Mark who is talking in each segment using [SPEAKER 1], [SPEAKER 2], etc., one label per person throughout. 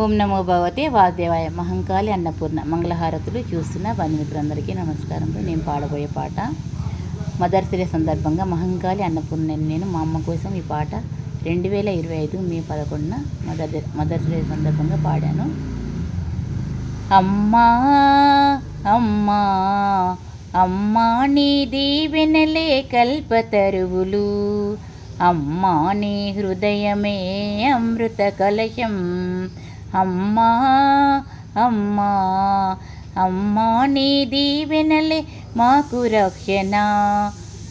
[SPEAKER 1] ఓం నమో భగవతే వాసుదేవాయ మహంకాళి అన్నపూర్ణ మంగళహారతులు చూస్తున్న బంధుమిత్రులందరికీ నమస్కారం. నేను పాడబోయే పాట మదర్స్ డే సందర్భంగా మహంకాళి అన్నపూర్ణ నేను మా అమ్మ కోసం ఈ పాట రెండు వేల ఇరవై ఐదు మే పదకొండున మదర్ మదర్స్ డే సందర్భంగా పాడాను. అమ్మా అమ్మా అమ్మా నీ దీవెనలే కల్పతరువులు. అమ్మా నీ హృదయమే అమృత కలశం. అమ్మా అమ్మా అమ్మా నీ దీవెనలే మాకు రక్షణ.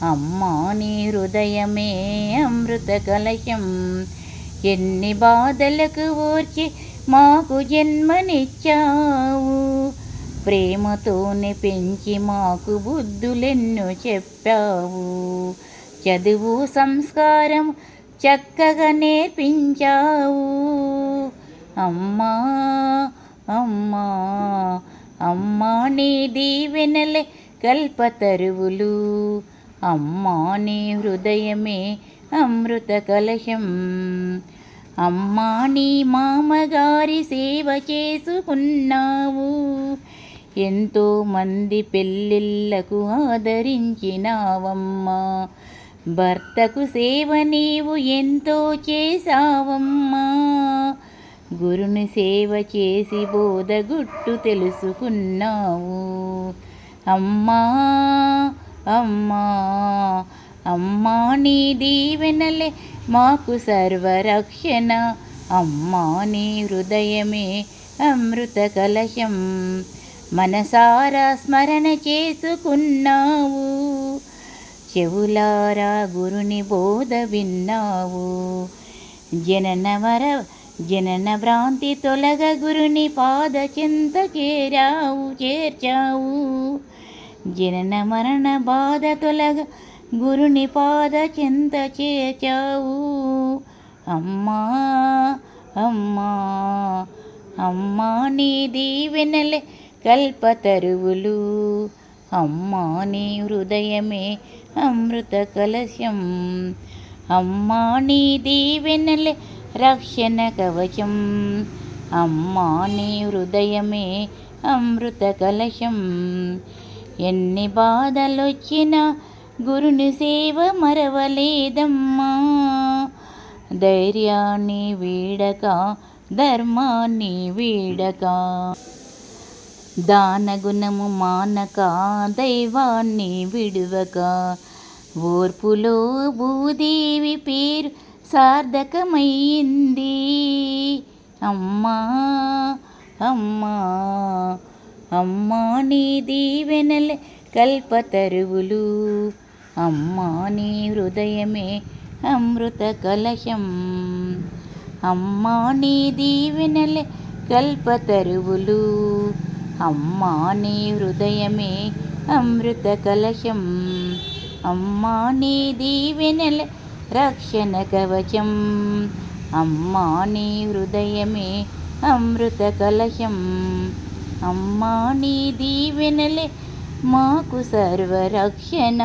[SPEAKER 1] అమ్మా నీ హృదయమే అమృత కలశం. ఎన్ని బాధలకు ఓర్చి మాకు జన్మనిచ్చావు. ప్రేమతోనే పెంచి మాకు బుద్ధులెన్నో చెప్పావు. చదువు సంస్కారం చక్కగా నేర్పించావు. అమ్మా అమ్మా అమ్మా నీ దీవెనలే కల్పతరువులు. అమ్మా నీ హృదయమే అమృత కలశం అమ్మా నీ మామగారి సేవ చేసుకున్నావు. ఎంతో మంది పెళ్ళిళ్ళకు ఆదరించినావమ్మా. భర్తకు సేవ నీవు ఎంతో చేశావమ్మా. గురుని సేవ చేసి బోధగుట్టు తెలుసుకున్నావు. అమ్మా అమ్మా అమ్మా నీ దీవెనలే మాకు సర్వరక్షణ. అమ్మా నీ హృదయమే అమృత కలశం మనసారా స్మరణ చేసుకున్నావు. చెవులారా గురుని బోధ విన్నావు. జనన మర జనన భ్రాంతి తొలగ గురుని పాద చింత చేరావు చేర్చావు. జనన మరణ బాధ తొలగ గురుని పాద చింత చేర్చావు. అమ్మా అమ్మా అమ్మా నీ దీవెనలే కల్పతరువులు అమ్మా నీ హృదయమే అమృత కలశం. అమ్మా నీ దీవెనలే రక్షణ కవచం అమ్మా నీ హృదయమే అమృత కలశం ఎన్ని బాధలొచ్చినా గురుని సేవ మరవలేదమ్మా. ధైర్యాన్ని వీడక ధర్మాన్ని వీడక. దానగుణము మానక దైవాన్ని విడువక. ఓర్పులో భూదేవి పేరు సార్థకమైంది. అమ్మా అమ్మా అమ్మా నీ దీవెనలే కల్పతరువులు. అమ్మా నీ హృదయమే అమృత కలశం అమ్మా నీ దీవెనలే కల్పతరువులు. అమ్మా నీ హృదయమే అమృత కలశం అమ్మా నీ దీవెనలే రక్షణ కవచం అమ్మా నీ హృదయమే అమృత కలశం అమ్మా నీ దీవెనలే మాకు సర్వరక్షణ.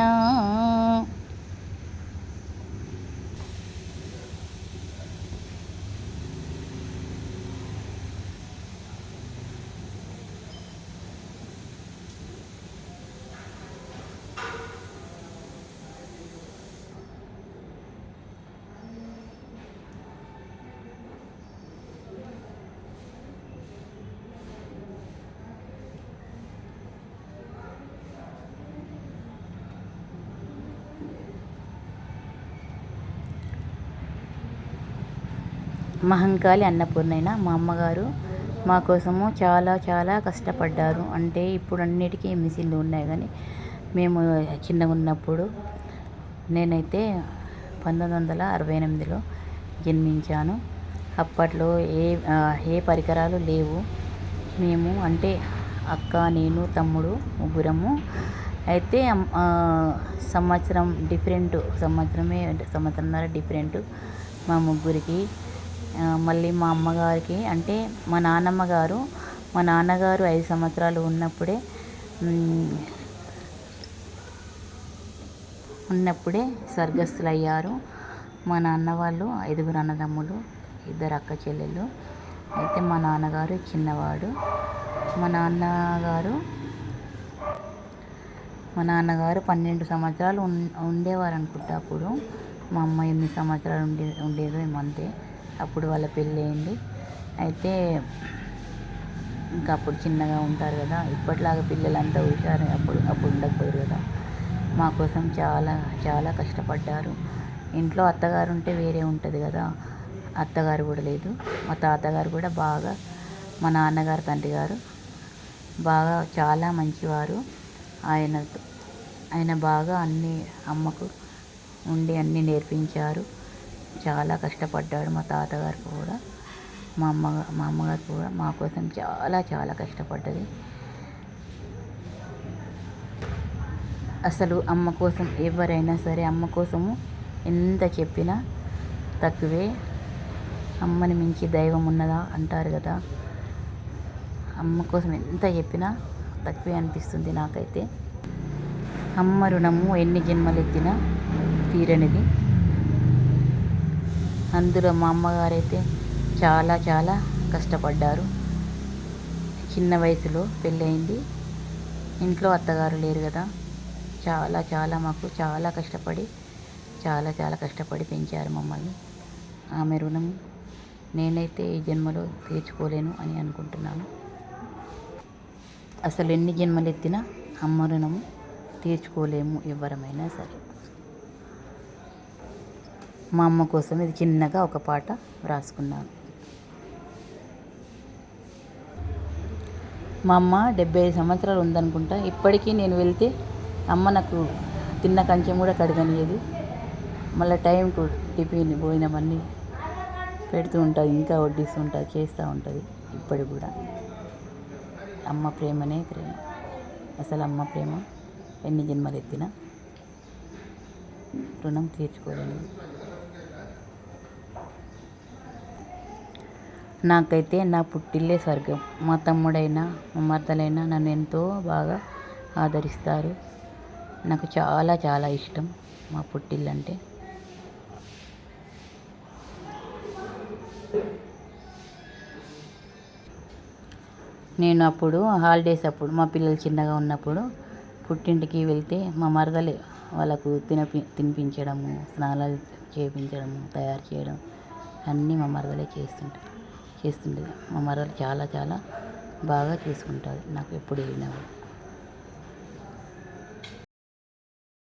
[SPEAKER 1] మహంకాళి అన్నపూర్ణైన మా అమ్మగారు మా కోసము చాలా చాలా కష్టపడ్డారు. అంటే ఇప్పుడు అన్నిటికీ మిషన్లు ఉన్నాయి కానీ మేము చిన్నగా ఉన్నప్పుడు నేనైతే పంతొమ్మిది వందల అరవై ఎనిమిదిలో జన్మించాను. అప్పట్లో ఏ ఏ పరికరాలు లేవు. మేము అంటే అక్క నేను తమ్ముడు ముగ్గురము. అయితే సంవత్సరం డిఫరెంట్ సంవత్సరమే సంవత్సరంన్నర డిఫరెంట్ మా ముగ్గురికి మళ్ళీ మా అమ్మగారికి అంటే మా నాన్నమ్మ గారు మా నాన్నగారు ఐదు సంవత్సరాలు ఉన్నప్పుడే ఉన్నప్పుడే స్వర్గస్థులు అయ్యారు మా నాన్న వాళ్ళు ఐదుగురు అన్నదమ్ములు ఇద్దరు అక్క చెల్లెళ్ళు అయితే మా నాన్నగారు చిన్నవాడు. మా నాన్నగారు మా నాన్నగారు పన్నెండు సంవత్సరాలు ఉండేవారు అనుకుంటా అప్పుడు. మా అమ్మ ఎనిమిది సంవత్సరాలు ఉండే ఉండేది ఏమంతే అప్పుడు వాళ్ళ పెళ్ళి అయింది. అయితే ఇంకా అప్పుడు చిన్నగా ఉంటారు కదా ఇప్పటిలాగా పిల్లలంతా హుషారు అప్పుడు అప్పుడు ఉండకపోయారు కదా. మా కోసం చాలా చాలా కష్టపడ్డారు. ఇంట్లో అత్తగారు ఉంటే వేరే ఉంటుంది కదా అత్తగారు కూడా లేదు. మా తాతగారు కూడా బాగా మా నాన్నగారు తండ్రి గారు బాగా చాలా మంచివారు. ఆయన ఆయన బాగా అన్నీ అమ్మకు ఉండి అన్నీ నేర్పించారు. చాలా కష్టపడ్డాడు మా తాతగారు కూడా. మా అమ్మ మా అమ్మగారు కూడా మా కోసం చాలా చాలా కష్టపడ్డది. అసలు అమ్మ కోసం ఎవరైనా సరే అమ్మ కోసము ఎంత చెప్పినా తక్కువే. అమ్మని మించి దైవం ఉన్నదా అంటారు కదా. అమ్మ కోసం ఎంత చెప్పినా తక్కువే అనిపిస్తుంది నాకైతే. అమ్మ రుణము ఎన్ని జన్మలు ఎత్తినా తీరనిది. అందులో మా అమ్మగారైతే చాలా చాలా కష్టపడ్డారు. చిన్న వయసులో పెళ్ళయింది. ఇంట్లో అత్తగారు లేరు కదా. చాలా చాలా మాకు చాలా కష్టపడి చాలా చాలా కష్టపడి పెంచారు మమ్మల్ని. ఆమె రుణం నేనైతే ఈ జన్మలో తీర్చుకోలేను అని అనుకుంటున్నాను. అసలు ఎన్ని జన్మలు ఎత్తినా అమ్మ రుణము తీర్చుకోలేము ఎవరమైనా సరే. మా అమ్మ కోసం ఇది చిన్నగా ఒక పాట వ్రాసుకున్నాను మా అమ్మ డెబ్బై ఐదు సంవత్సరాలు ఉందనుకుంటా ఇప్పటికీ నేను వెళ్తే అమ్మ నాకు తిన్న కంచెం కూడా కడగనియదు మళ్ళీ టైంకు టిఫిన్ పోయినవన్నీ పెడుతూ ఉంటుంది ఇంకా వడ్డిస్తూ ఉంటుంది చేస్తూ ఉంటుంది ఇప్పటికి కూడా. అమ్మ ప్రేమనే ప్రేమ. అసలు అమ్మ ప్రేమ ఎన్ని జన్మలు ఎత్తినా రుణం తీర్చుకోలేదు నాకైతే నా పుట్టిల్లే స్వర్గం. మా తమ్ముడైనా మా మరదలైనా నన్ను ఎంతో బాగా ఆదరిస్తారు. నాకు చాలా చాలా ఇష్టం మా పుట్టిల్లు అంటే నేను అప్పుడు హాలిడేస్ అప్పుడు మా పిల్లలు చిన్నగా ఉన్నప్పుడు పుట్టింటికి వెళ్తే మా మరదలే వాళ్ళకు తినపి తినిపించడము స్నానాలు చేయించడము తయారు చేయడం అన్నీ మా మరదలే చేస్తుంటారు. చేస్తుండేది. మా మరదలు చాలా చాలా బాగా చూసుకుంటుంది నాకు ఎప్పుడు వెళ్ళినా కూడా